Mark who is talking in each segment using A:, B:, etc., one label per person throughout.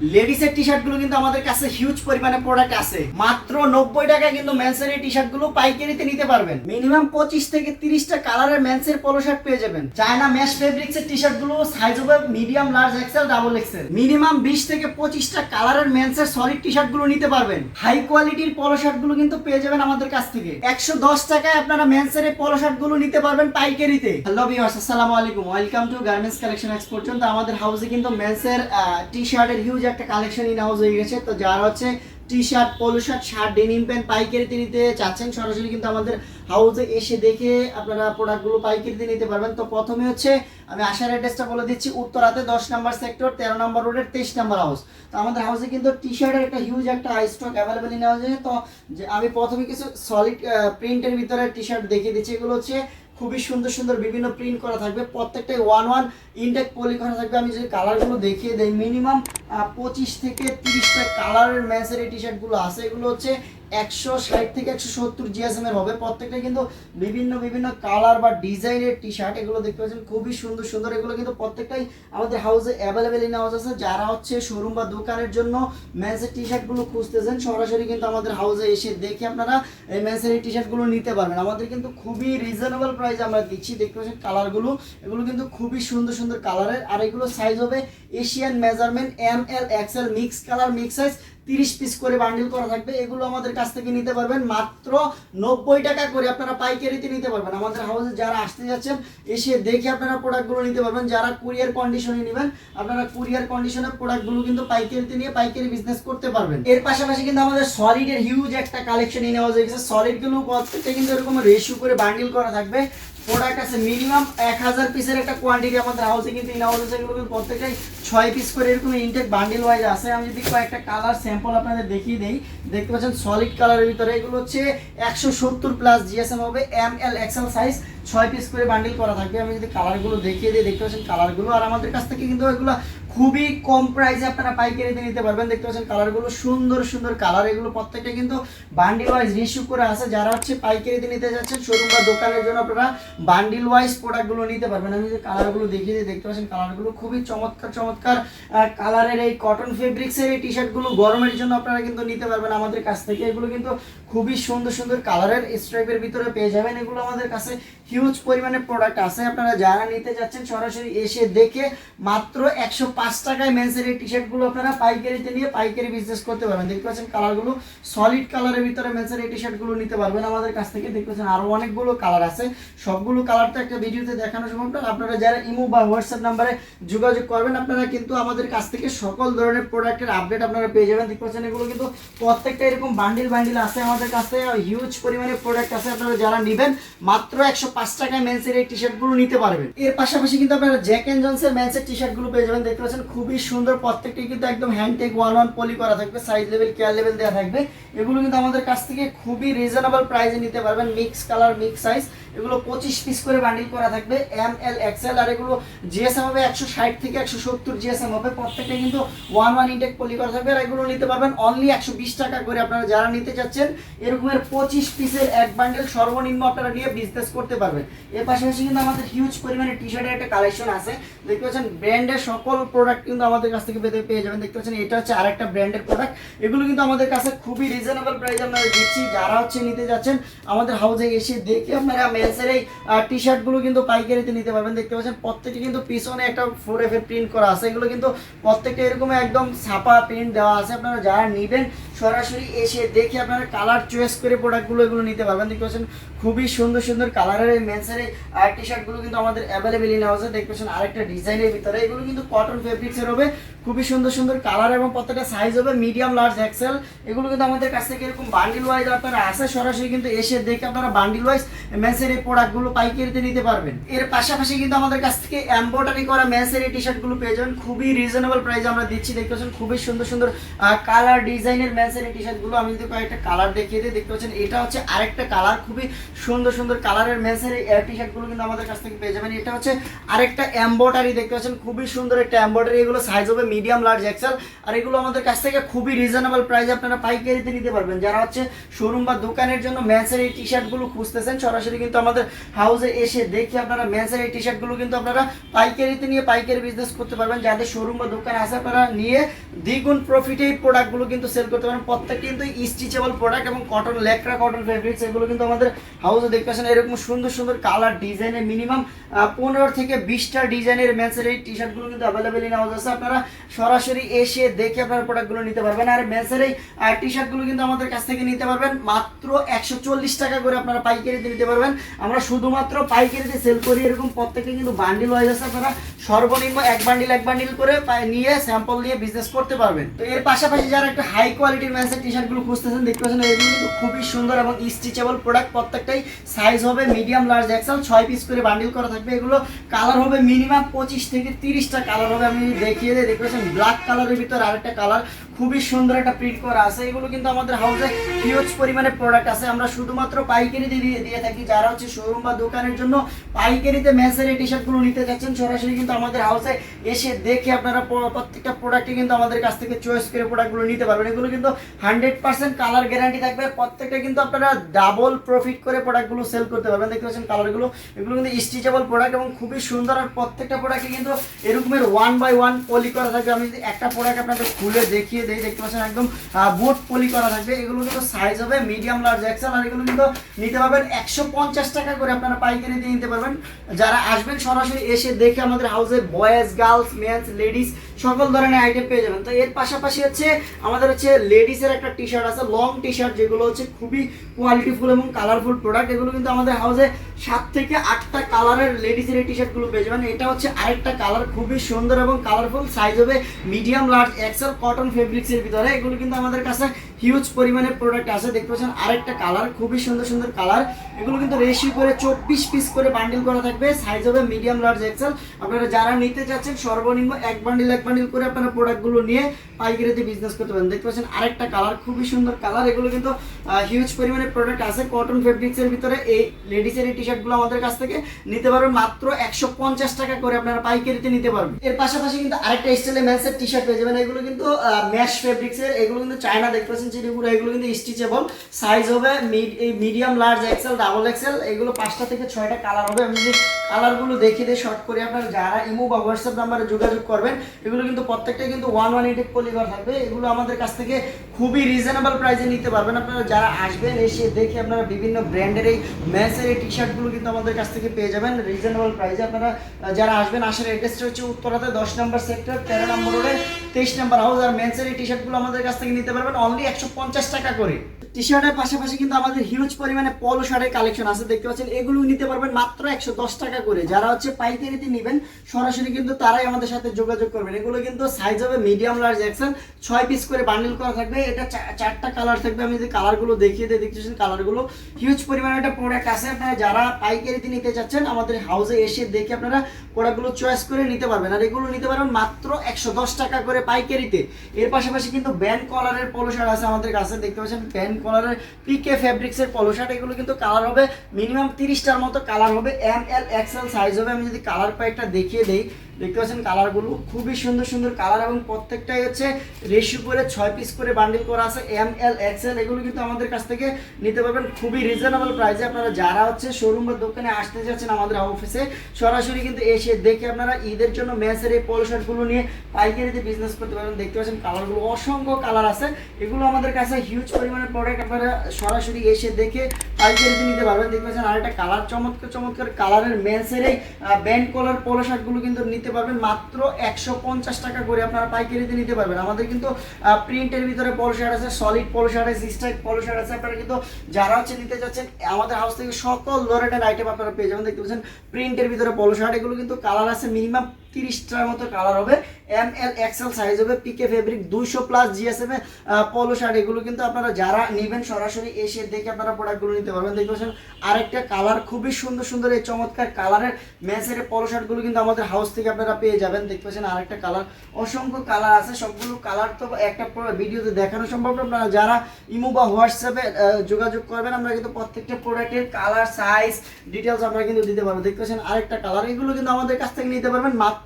A: লেডিসের টি শার্টগুলো কিন্তু আমাদের কাছে হিউজ পরিমাণে প্রোডাক্ট আছে। মাত্র নব্বই টাকায় কিন্তু মেন্সের টি শার্টগুলো পাইকারিতে নিতে পারবেন। মিনিমাম পঁচিশ থেকে তিরিশটা কালারের মেন্সের পোলো শার্ট পেয়ে যাবেন। চায়না ম্যাশ ফেব্রিক্স এর টি শার্টগুলো সাইজ হবে medium large XL double XL minimum বিশ থেকে পঁচিশটা কালারের মেন্সের সলিড টি শার্টগুলো নিতে পারবেন। হাই কোয়ালিটির পলো শার্টগুলো কিন্তু পেয়ে যাবেন আমাদের কাছ থেকে। একশো দশ টাকায় আপনারা মেন্সের এই পলো শার্টগুলো নিতে পারবেন পাইকারিতে। হ্যালো ভিউয়ার্স আসসালামু আলাইকুম। Welcome to garments collection export তো আমাদের হাউসে কিন্তু মেন্সের টি শার্টের হিউজ একটা কালেকশন ইন হাউস হয়ে গেছে। তো যারা হচ্ছে T shirt polo shirt shirt denim pant পাইকারিতে নিতে চাচ্ছেন, সরাসরি কিন্তু আমাদের হাউসে এসে দেখে আপনারা প্রোডাক্টগুলো পাইকারিতে নিতে পারবেন। তো প্রথমে হচ্ছে আমি আসার অ্যাড্রেসটা বলে দিচ্ছি, উত্তরাতে দশ নম্বর সেক্টর তেরো নম্বর রোডের তেইশ নম্বর হাউস তো আমাদের হাউসে কিন্তু টি শার্টের একটা হিউজ একটা স্টক অ্যাভেলেবেল ইন হাউসে তো আমি প্রথমে কিছু সলিড প্রিন্টের ভিতরে টি শার্ট দেখিয়ে দিচ্ছি। এগুলো হচ্ছে খুবই সুন্দর সুন্দর বিভিন্ন প্রিন্ট করা থাকবে। প্রত্যেকটাই ওয়ান ওয়ান ইনটেক পলি করা থাকবে। আমি যদি কালারগুলো দেখিয়ে দেই মিনিমাম পঁচিশ থেকে তিরিশটা কালারের ম্যাচের এই টি শার্টগুলো আছে। এগুলো হচ্ছে একশো ষাট থেকে একশো সত্তর জিএসএম এর হবে। প্রত্যেকটা কিন্তু বিভিন্ন বিভিন্ন কালার বা ডিজাইনের টি শার্ট এগুলো দেখতে পাচ্ছেন, খুবই সুন্দর সুন্দর। এগুলো কিন্তু প্রত্যেকটাই আমাদের হাউসে অ্যাভেলেবেল ইন হাউস আছে। যারা হচ্ছে শোরুম বা দোকানের জন্য ম্যাচের টি শার্টগুলো খুঁজতেছেন, সরাসরি কিন্তু আমাদের হাউসে এসে দেখে আপনারা এই ম্যাচের এই টি শার্টগুলো নিতে পারবেন। আমাদের কিন্তু খুবই রিজনেবল প্রাইসে আমরা দিচ্ছি, দেখতে পাচ্ছেন কালারগুলো এগুলো কিন্তু খুবই সুন্দর সুন্দর কালারের আর এগুলো সাইজ হবে Asian measurement M L XL mix colour mix size তিরিশ পিস করে বান্ডিল করা থাকবে। এগুলো আমাদের কাছ থেকে নিতে পারবেন মাত্র নব্বই টাকা করে আপনারা পাইকারিতে নিতে পারবেন। আমাদের হাউসে যারা আসতে যাচ্ছেন, এসে দেখে আপনারা প্রোডাক্টগুলো নিতে পারবেন। যারা কুরিয়ার কন্ডিশনে নেবেন, আপনারা কুরিয়ার কন্ডিশনে প্রোডাক্টগুলো কিন্তু পাইকারিতে নিয়ে পাইকারি বিজনেস করতে পারবেন। এর পাশাপাশি কিন্তু আমাদের সলিডের হিউজ একটা কালেকশন হাউস হয়ে গেছে। সলিডগুলো কিন্তু এরকম রেশিও করে বান্ডিল করা থাকবে। প্রোডাক্ট আছে মিনিমাম এক হাজার পিসের একটা কোয়ান্টিটি আমাদের হাউসে কিন্তু ইন হাউসে কিন্তু প্রত্যেকটাই ছয় পিস করে এরকম ইনটেক বান্ডিল ওয়াইজ আছে। আমি যদি কয়েকটা কালার স্যাম্পল আপনাদের দেখিয়ে দিই, দেখতে পাচ্ছেন সলিড কালারের ভিতরে এগুলো হচ্ছে একশো সত্তর প্লাস জিএসএম হবে এম এল এক্সেল সাইজ ছয় পিস করে বান্ডিল করা থাকবে। আমি যদি কালারগুলো দেখিয়ে দিই, দেখতে পাচ্ছেন কালারগুলো আর আমাদের কাছ থেকে কিন্তু এগুলো খুবই কম প্রাইসে আপনারা পাইকারিতে নিতে পারবেন। দেখতে পাচ্ছেন কালারগুলো সুন্দর সুন্দর কালার এগুলো প্রত্যেকটা কিন্তু বান্ডিল ওয়াইজ রিসিভ করে আছে। যারা হচ্ছে পাইকারিতে নিতে যাচ্ছেন শোরুম বা দোকানের জন্য আপনারা বান্ডিল ওয়াইজ প্রোডাক্টগুলো নিতে পারবেন। আমি যে কালারগুলো দেখিয়ে দিই, দেখতে পাচ্ছেন কালারগুলো খুবই চমৎকার চমৎকার কালারের এই কটন ফেব্রিক্সের এই টি শার্টগুলো গরমের জন্য আপনারা কিন্তু নিতে পারবেন আমাদের কাছ থেকে। এগুলো কিন্তু খুবই সুন্দর সুন্দর কালারের স্ট্রাইপের ভিতরে পেয়ে যাবেন। এগুলো আমাদের কাছে হিউজ পরিমাণে প্রোডাক্ট আছে। আপনারা যারা নিতে যাচ্ছেন সরাসরি এসে দেখে মাত্র একশো পাঁচ টাকায় মেন্সের এই টি শার্টগুলো আপনারা পাইকারিতে নিয়ে পাইকারি বিজনেস করতে পারবেন। দেখতে পাচ্ছেন কালারগুলো সলিড কালারের ভিতরে মেন্সের এই টি শার্টগুলো নিতে পারবেন আমাদের কাছ থেকে। দেখতে পাচ্ছেন আরও অনেকগুলো কালার আছে। সবগুলো কালার তো একটা ভিডিওতে দেখানো সম্ভব না আপনারা যারা ইমো বা হোয়াটসঅ্যাপ নাম্বারে যোগাযোগ করবেন, আপনারা কিন্তু আমাদের কাছ থেকে সকল ধরনের প্রোডাক্টের আপডেট আপনারা পেয়ে যাবেন। দেখতে পাচ্ছেন এগুলো কিন্তু প্রত্যেকটা এরকম বান্ডিল বান্ডিল আছে আমাদের কাছে হিউজ পরিমাণে প্রোডাক্ট আছে আপনারা যারা নেবেন, মাত্র একশো পাঁচ টাকায় মেন্সের এই টি শার্টগুলো নিতে পারবেন। এর পাশাপাশি কিন্তু আপনারা জ্যাক এন্ড জনসের মেন্সের টি শার্টগুলো পেয়ে যাবেন। দেখতে পাচ্ছেন খুবই সুন্দর প্রত্যেকটি কিন্তু একদম হ্যান্ডটেক ওয়ান ওয়ান পলি করা থাকবে সাইজ লেভেল কেয়ার লেভেল দেওয়া থাকবে। এগুলো কিন্তু আমাদের কাছ থেকে খুবই রিজনেবল প্রাইসে নিতে পারবেন মিক্স কালার মিক্স সাইজ এগুলো পঁচিশ পিস করে বান্ডিল করা থাকবে এম এল এক্সেল আর এগুলো জিএসএম হবে একশো ষাট থেকে একশো সত্তর জিএসএম হবে। প্রত্যেকটা কিন্তু ওয়ান ওয়ান ইনটেক পলি করা থাকবে, আর এগুলো নিতে পারবেন অনলি একশো বিশ টাকা করে আপনারা যারা নিতে চাচ্ছেন, এরকমের পঁচিশ পিসের এক বান্ডেল সর্বনিম্ন আপনারা নিয়ে বিজনেস করতে পারবেন। এর পাশাপাশি কিন্তু আমাদের হিউজ পরিমাণে টি শার্টের একটা কালেকশন আছে। দেখতে পাচ্ছেন ব্র্যান্ডের সকল প্রোডাক্ট কিন্তু আমাদের কাছ থেকে পেতে পেয়ে যাবেন। দেখতে পাচ্ছেন, এটা হচ্ছে আরেকটা ব্র্যান্ডের প্রোডাক্ট এগুলো কিন্তু আমাদের কাছে খুবই রিজনেবল প্রাইস আমরা দিচ্ছি। যারা হচ্ছে নিতে যাচ্ছেন, আমাদের হাউসে এসে দেখে আপনারা মেন্সের এই টি শার্টগুলো কিন্তু পাইকারিতে নিতে পারবেন। দেখতে পাচ্ছেন প্রত্যেকটি কিন্তু পিছনে একটা ফোর এফ প্রিন্ট করা আছে। এগুলো কিন্তু প্রত্যেকটা এরকম একদম ছাপা প্রিন্ট দেওয়া আছে। আপনারা যারা নেবেন সরাসরি এসে দেখে আপনারা কালার চয়েস করে প্রোডাক্টগুলো এগুলো নিতে পারবেন। দেখতে পাচ্ছেন, খুবই সুন্দর সুন্দর কালারের এই মেন্সের টি শার্টগুলো কিন্তু আমাদের অ্যাভেলেবেল ইন হাউসে দেখতে পাচ্ছেন, আরেকটা ডিজাইনের ভিতরে। এগুলো কিন্তু কটন ফেব্রিক্সের হবে। খুবই সুন্দর সুন্দর কালার এবং প্রত্যেকটা সাইজ হবে মিডিয়াম লার্জ এক্সেল এগুলো কিন্তু আমাদের কাছ থেকে এরকম বান্ডিল ওয়াইজ আপনারা আসে, সরাসরি কিন্তু এসে দেখে আপনারা বান্ডিল ওয়াইজ মেন্সের এই প্রোডাক্টগুলো পাইকারিতে নিতে পারবেন। এর পাশাপাশি কিন্তু আমাদের কাছ থেকে এম্ব্রয়ডারি করা মেন্সের এই টি শার্টগুলো পেয়ে যাবেন। খুবই রিজনেবল প্রাইস আমরা দিচ্ছি। দেখতে পাচ্ছেন, খুবই সুন্দর সুন্দর কালার ডিজাইনের মেন্স ম্যান্সের টি শার্টগুলো আমি যদি কয়েকটা কালার দেখিয়ে দিই, দেখতে পাচ্ছেন এটা হচ্ছে আরেকটা কালার খুবই সুন্দর সুন্দর কালারের ম্যান্সের টি শার্টগুলো কিন্তু আমাদের কাছ থেকে পেয়ে যাবেন। এটা হচ্ছে আরেকটা এম্বয়ডারি দেখতে পাচ্ছেন খুবই সুন্দর একটা এম্বয়ডারি এগুলো সাইজ হবে মিডিয়াম লার্জ এক্সেল আর এগুলো আমাদের কাছ থেকে খুবই রিজনেবল প্রাইসে আপনারা পাইকারিতে নিতে পারবেন। যারা হচ্ছে শোরুম বা দোকানের জন্য ম্যান্সের এই টি শার্টগুলো খুঁজতেছেন, সরাসরি কিন্তু আমাদের হাউসে এসে দেখে আপনারা ম্যান্সের এই টি শার্টগুলো কিন্তু আপনারা পাইকারিতে নিয়ে পাইকারি বিজনেস করতে পারবেন। যাদের শোরুম বা দোকান আছে, আপনারা নিয়ে দ্বিগুণ প্রফিটে এই প্রোডাক্টগুলো কিন্তু সেল করতে পারেন প্রত্যেকটা কিন্তু স্টিচেবল প্রোডাক্ট এবং কটন লেকরা কটন ফেব্রিক্স এগুলো কিন্তু আমাদের হাউসে দেখতে পাচ্ছেন, এরকম সুন্দর সুন্দর কালার ডিজাইনের মিনিমাম পনেরো থেকে বিশটা ডিজাইনের ম্যাচের এই টি শার্টগুলো কিন্তু অ্যাভেলেবেল ইন হাউস আছে। আপনারা সরাসরি এসে দেখে আপনার প্রোডাক্টগুলো নিতে পারবেন। আর ম্যাচের এই টি শার্টগুলো কিন্তু আমাদের কাছ থেকে নিতে পারবেন। মাত্র একশো চল্লিশ টাকা করে আপনারা পাইকারিতে নিতে পারবেন। আমরা শুধুমাত্র পাইকারিতে সেল করি, এরকম প্রত্যেকটা কিন্তু বান্ডিল হয়ে যাচ্ছে আপনারা সর্বনিম্ন এক বান্ডিল এক বান্ডিল করে নিয়ে স্যাম্পল নিয়ে বিজনেস করতে পারবেন। তো এর পাশাপাশি যারা একটা হাই কোয়ালিটির ম্যাচের টি শার্টগুলো খুঁজতেছেন, দেখতে পাচ্ছেন এগুলো কিন্তু খুবই সুন্দর এবং স্টিচেবল প্রোডাক্ট প্রত্যেকটাই সাইজ হবে মিডিয়াম লার্জ এক্সেল ছয় পিস করে বান্ডিল করা থাকবে। এগুলো কালার হবে মিনিমাম পঁচিশ থেকে তিরিশটা কালার হবে। আমি দেখিয়ে দিই, দেখতে পাচ্ছেন ব্ল্যাক কালারের ভিতর আরেকটা কালার খুবই সুন্দর একটা প্রিন্ট করা আছে। এগুলো কিন্তু আমাদের হাউসে হিউজ পরিমাণে প্রোডাক্ট আছে। আমরা শুধুমাত্র পাইকারিতে দিয়ে দিয়ে থাকি। যারা হচ্ছে শোরুম বা দোকানের জন্য পাইকারিতে ম্যাচের এই টি শার্টগুলো নিতে চাচ্ছেন সরাসরি কিন্তু আমাদের হাউসে এসে দেখে আপনারা প্রত্যেকটা প্রোডাক্টই কিন্তু আমাদের কাছ থেকে চয়েস করে প্রোডাক্টগুলো নিতে পারবেন। এগুলো কিন্তু হান্ড্রেড পার্সেন্ট কালার গ্যারান্টি থাকবে। প্রত্যেকটা কিন্তু আপনারা ডাবল প্রফিট করে প্রোডাক্টগুলো সেল করতে পারবেন। দেখতে পাচ্ছেন কালারগুলো এগুলো কিন্তু স্টিচেবল প্রোডাক্ট এবং খুবই সুন্দর আর প্রত্যেকটা প্রোডাক্টে কিন্তু এরকমের ওয়ান বাই ওয়ান পলি করা থাকবে। আমি একটা প্রোডাক্ট আপনাদের খুলে দেখিয়ে দিই দেখতে পাচ্ছেন একদম বোট পলি করা থাকবে। এগুলো কিন্তু সাইজ হবে মিডিয়াম লার্জ এক্সেল আর এগুলো কিন্তু নিতে পারবেন একশো পঞ্চাশ টাকা করে আপনারা পাইকারি দিয়ে নিতে পারবেন। যারা আসবেন সরাসরি এসে দেখে আমাদের হাউসে বয়েজ গার্লস মেন্স লেডিস সকল ধরনের আইটেম পেয়ে যাবেন। তো এর পাশাপাশি হচ্ছে আমাদের হচ্ছে লেডিসের একটা টি শার্ট আছে লং টি শার্ট যেগুলো হচ্ছে খুবই কোয়ালিটিফুল এবং কালারফুল প্রোডাক্ট এগুলো কিন্তু আমাদের হাউসে সাত থেকে আটটা কালারের লেডিসের এই টি শার্টগুলো পেয়ে যাবেন। এটা হচ্ছে আরেকটা কালার খুবই সুন্দর এবং কালারফুল সাইজ হবে মিডিয়াম লার্জ এক্সেল কটন ফেব্রিক্সের ভিতরে। এগুলো কিন্তু আমাদের কাছে হিউজ পরিমাণে প্রোডাক্ট আছে, দেখতে পাচ্ছেন? আরেকটা কালার খুবই সুন্দর সুন্দর কালার এগুলো কিন্তু রেশি করে চব্বিশ পিস করে বান্ডিল করা থাকবে। সাইজ হবে মিডিয়াম লার্জ এক্সেল আপনারা যারা নিতে চাচ্ছেন, সর্বনিম্ন এক বান্ডিল এক বান্ডিল করে আপনারা প্রোডাক্টগুলো নিয়ে পাইকারিতে বিজনেস করতে পারেন। দেখতে পাচ্ছেন, আরেকটা কালার খুবই সুন্দর কালার এগুলো কিন্তু হিউজ পরিমাণে প্রোডাক্ট আছে কটন ফেব্রিক্সের ভিতরে। এই লেডিসের এই টি শার্টগুলো আমাদের কাছ থেকে নিতে পারবেন মাত্র একশো পঞ্চাশ টাকা করে আপনারা পাইকারিতে নিতে পারবেন। এর পাশাপাশি কিন্তু আরেকটা স্টাইলে ম্যাচের টি শার্ট পেয়ে যাবেন। এগুলো কিন্তু ম্যাশ ফেব্রিক্সের এগুলো কিন্তু চায়না দেখতে পাচ্ছেন যেগুলো এগুলো কিন্তু স্টিচেবল সাইজ হবে medium large XL double XL এগুলো পাঁচটা থেকে ছয়টা কালার হবে। আমি যদি কালারগুলো দেখিয়ে দিয়ে শর্ট করে আপনারা যারা ইমো বা হোয়াটসঅ্যাপ নাম্বারে যোগাযোগ করবেন, এগুলো কিন্তু প্রত্যেকটা কিন্তু ওয়ান ওয়ান এইটেড পলিগর থাকবে। এগুলো আমাদের কাছ থেকে খুবই রিজনেবল প্রাইসে নিতে পারবেন। আপনারা যারা আসবেন, এসে দেখে আপনারা বিভিন্ন ব্র্যান্ডের এই ম্যাচের এই টি শার্টগুলো কিন্তু আমাদের কাছ থেকে পেয়ে যাবেন। রিজনেবল প্রাইসে আপনারা যারা আসবেন, আসার অ্যাড্রেসটা হচ্ছে উত্তরাতে দশ নম্বর সেক্টর তেরো নম্বর রোডে তেইশ নম্বর হাউস আর মেন্সের এই টি শার্টগুলো আমাদের কাছ থেকে নিতে পারবেন। অনলি একশো পঞ্চাশ টাকা করে। টি শার্টের পাশাপাশি কিন্তু আমাদের হিউজ পরিমাণে পলো শার্টের কালেকশন আছে, দেখতে পাচ্ছেন। এগুলো নিতে পারবেন মাত্র একশো দশ টাকা করে। যারা হচ্ছে পাইকারিতে নেবেন, সরাসরি কিন্তু তারাই আমাদের সাথে যোগাযোগ করবেন। এগুলো কিন্তু সাইজ হবে মিডিয়াম লার্জ এক্সেল ছয় পিস করে বান্ডেল করা থাকবে। এটা চারটা কালার থাকবে। আমি যদি কালারগুলো দেখিয়ে দিই দেখতে পাচ্ছেন কালারগুলো হিউজ পরিমাণে একটা প্রোডাক্ট আছে। আপনারা যারা পাইকারিতে নিতে চাচ্ছেন, আমাদের হাউসে এসে দেখে আপনারা প্রোডাক্টগুলো চয়েস করে নিতে পারবেন। আর এগুলো নিতে পারবেন মাত্র একশো দশ টাকা করে পাইকারিতে। এর পাশাপাশি কিন্তু ব্যান্ড কলারের পলো শার্ট আছে আমাদের কাছে। দেখতে পাচ্ছেন ব্যান্ড কলারের পিকে ফেব্রিক্সের পলো শার্ট এগুলো কিন্তু কালার হবে মিনিমাম তিরিশটার মতো কালার হবে এম এল এক্সেল সাইজ হবে। আমি যদি কালার কয়েকটা দেখিয়ে দেই দেখতে পাচ্ছেন কালারগুলো। খুবই সুন্দর সুন্দর কালার এবং প্রত্যেকটাই হচ্ছে রেশি করে ছয় পিস করে বান্ডিল করা আছে এম এল এক্সেল এগুলো কিন্তু আমাদের কাছ থেকে নিতে পারবেন। খুবই রিজনেবল প্রাইসে আপনারা যারা হচ্ছে শোরুম বা দোকানে আসতে যাচ্ছেন আমাদের অফিসে সরাসরি কিন্তু এসে দেখে আপনারা ঈদের জন্য ম্যাচের এই পলো শার্টগুলো নিয়ে পাইকারিতে বিজনেস করতে পারবেন। দেখতে পাচ্ছেন কালারগুলো অসংখ্য কালার আছে। এগুলো আমাদের কাছে হিউজ পরিমাণে প্রোডাক্ট আপনারা সরাসরি এসে দেখে পাইকারিতে নিতে পারবেন। দেখতে পাচ্ছেন আরেকটা কালার, চমৎকার চমৎকার কালারের মেন্সের এই ব্যান্ড কলার পলো শার্টগুলো কিন্তু নিতে পারবেন। মাত্র একশো পঞ্চাশ টাকা করে আপনারা পাইকারিতে নিতে পারবেন। আমাদের কিন্তু প্রিন্টের ভিতরে পলো শার্ট আছে সলিড পলো শার্ট আছে স্ট্রাইক পলো শার্ট আছে। আপনারা কিন্তু যারা হচ্ছে নিতে যাচ্ছেন, আমাদের হাউস থেকে সকল ধরনের আইটেম আপনারা পেয়ে যাবেন। দেখতে পাচ্ছেন প্রিন্টের ভিতরে পলো শার্ট, এগুলো কিন্তু কালার আছে মিনিমাম তিরিশটার মতো কালার হবে। এম এল এক্সেল সাইজ হবে পিকে ফেব্রিক দুইশো প্লাস জিএসএম পলো শার্ট এগুলো কিন্তু আপনারা যারা নেবেন সরাসরি এসে দেখে আপনারা প্রোডাক্টগুলো নিতে পারবেন। দেখতে পাচ্ছেন, আরেকটা কালার খুবই সুন্দর সুন্দর এই চমৎকার কালারের ম্যাচের পলো শার্টগুলো কিন্তু আমাদের হাউস থেকে আপনারা পেয়ে যাবেন। দেখতে পাচ্ছেন, আরেকটা কালার অসংখ্য কালার আছে। সবগুলো কালার তো একটা ভিডিওতে দেখানো সম্ভব না। আপনারা যারা ইমো বা হোয়াটসঅ্যাপে যোগাযোগ করবেন, আমরা কিন্তু প্রত্যেকটা প্রোডাক্টের কালার সাইজ ডিটেলস আমরা কিন্তু দিতে পারব। দেখতে পাচ্ছেন, আরেকটা কালার এগুলো কিন্তু আমাদের কাছ থেকে নিতে পারবেন মাত্র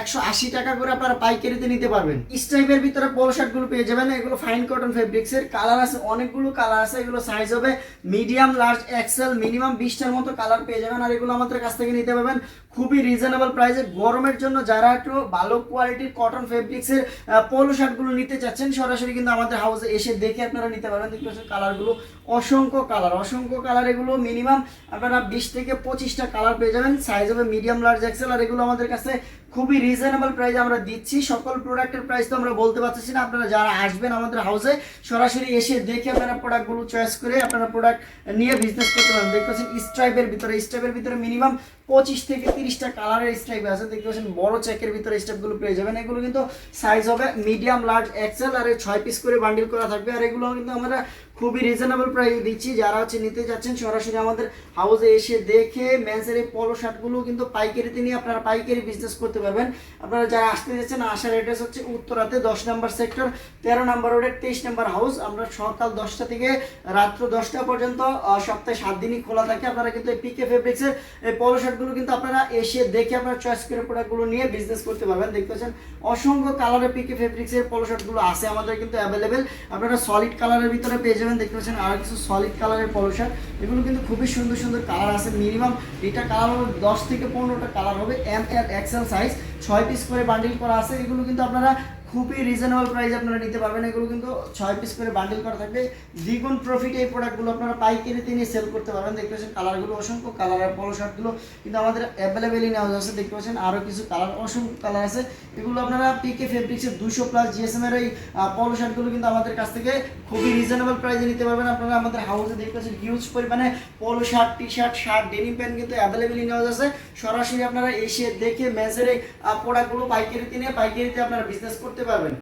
A: একশো আশি টাকা করে আপনারা পাইকারিতে নিতে পারবেন। স্টাইপের ভিতরে পোলো শার্টগুলো পেয়ে যাবেন, এগুলো ফাইন কটন ফেব্রিক্সের কালার আছে, অনেকগুলো কালার আছে, এগুলো সাইজ হবে মিডিয়াম লার্জ এক্সেল মিনিমাম বিশটার মতো কালার পেয়ে যাবেন। আর এগুলো আমাদের কাছ থেকে নিতে পারবেন খুবই রিজনেবল প্রাইসে গরমের জন্য যারা একটু ভালো কোয়ালিটির কটন ফেব্রিক্সের পোলো শার্টগুলো নিতে চাচ্ছেন, সরাসরি কিন্তু আমাদের হাউসে এসে দেখে আপনারা নিতে পারবেন। দেখতে পাচ্ছেন কালারগুলো অসংখ্য কালার অসংখ্য কালার এগুলো মিনিমাম আপনারা বিশ থেকে পঁচিশটা কালার পেয়ে যাবেন। সাইজ হবে মিডিয়াম লার্জ এক্সেল আর এগুলো আমাদের কাছে খুবই রিজনেবল প্রাইসে আমরা দিচ্ছি। সকল প্রোডাক্টের প্রাইস তো আমরা বলতে পারতেছি না। আপনারা যারা আসবেন আমাদের হাউসে সরাসরি এসে দেখে আপনারা প্রোডাক্টগুলো চয়েস করে আপনারা প্রোডাক্ট নিয়ে বিজনেস করতে পারেন দেখতে পাচ্ছেন স্ট্রাইপের ভিতরে স্ট্রাইপের ভিতরে মিনিমাম পঁচিশ থেকে তিরিশটা কালারের স্ট্রাইপ আছে। দেখতে পাচ্ছেন বড় চেকের ভিতরে স্টেপগুলো পেয়ে যাবেন। এগুলো কিন্তু সাইজ হবে মিডিয়াম লার্জ এক্সেল আর ছয় পিস করে বান্ডিল করা থাকবে। আর এগুলো কিন্তু আমরা খুবই রিজনেবল প্রাইস দিচ্ছি। যারা হচ্ছে নিতে যাচ্ছেন সরাসরি আমাদের হাউসে এসে দেখে মেন্সের এই পলো শার্টগুলো কিন্তু পাইকারিতে নিয়ে আপনারা পাইকারি বিজনেস করতে পারবেন। আপনারা যারা আসতে যাচ্ছেন, আসার অ্যাড্রেস হচ্ছে উত্তরাতে দশ নম্বর সেক্টর তেরো নম্বর রোডের তেইশ নম্বর হাউস আমরা সকাল দশটা থেকে রাত্র দশটা পর্যন্ত সপ্তাহে সাত দিনই খোলা থাকে। আপনারা কিন্তু এই পিকে ফেব্রিক্সের এই পলো শার্টগুলো কিন্তু আপনারা এসে দেখে আপনারা চয়েস করে প্রোডাক্টগুলো নিয়ে বিজনেস করতে পারবেন। দেখতে পাচ্ছেন, অসংখ্য কালারের পিকে ফেব্রিক্সের পলো শার্টগুলো আছে আমাদের কিন্তু অ্যাভেলেবেল আপনারা সলিড কালারের ভিতরে পেয়ে যাবেন দেখতে পাচ্ছেন, আর কিছু সলিড কালারের পলো শার্ট এগুলো কিন্তু খুবই সুন্দর সুন্দর কালার আছে মিনিমাম এটা কালার হবে দশ থেকে পনেরোটা কালার হবে এম এক্সেল সাইজ ছয় পিস করে বান্ডিল করা আছে, এগুলো কিন্তু আপনারা খুবই রিজনেবল প্রাইস আপনারা নিতে পারবেন। এগুলো কিন্তু ছয় পিস করে বান্ডিল করা থাকবে। দ্বিগুণ প্রফিট এই প্রোডাক্টগুলো আপনারা পাইকারিতে নিয়ে সেল করতে পারবেন। দেখতে পাচ্ছেন কালারগুলো অসংখ্য। কালারের পলো শার্টগুলো কিন্তু আমাদের অ্যাভেলেবেলই নেওয়া যাচ্ছে দেখতে পাচ্ছেন আরও কিছু কালার অসংখ্য কালার আছে। এগুলো আপনারা পিকে ফেব্রিক্সের দুশো প্লাস জিএসএম এর এই পলো শার্টগুলো কিন্তু আমাদের কাছ থেকে খুবই রিজনেবল প্রাইসে নিতে পারবেন। আপনারা আমাদের হাউসে দেখতে পাচ্ছেন হিউজ পরিমাণে polo shirt T shirt shirt denim pant কিন্তু অ্যাভেলেবেলই নেওয়া যাচ্ছে সরাসরি আপনারা এসে দেখে মেসের এই প্রোডাক্টগুলো পাইকারিতে নিয়ে পাইকারিতে আপনারা বিজনেস করতে পারবেন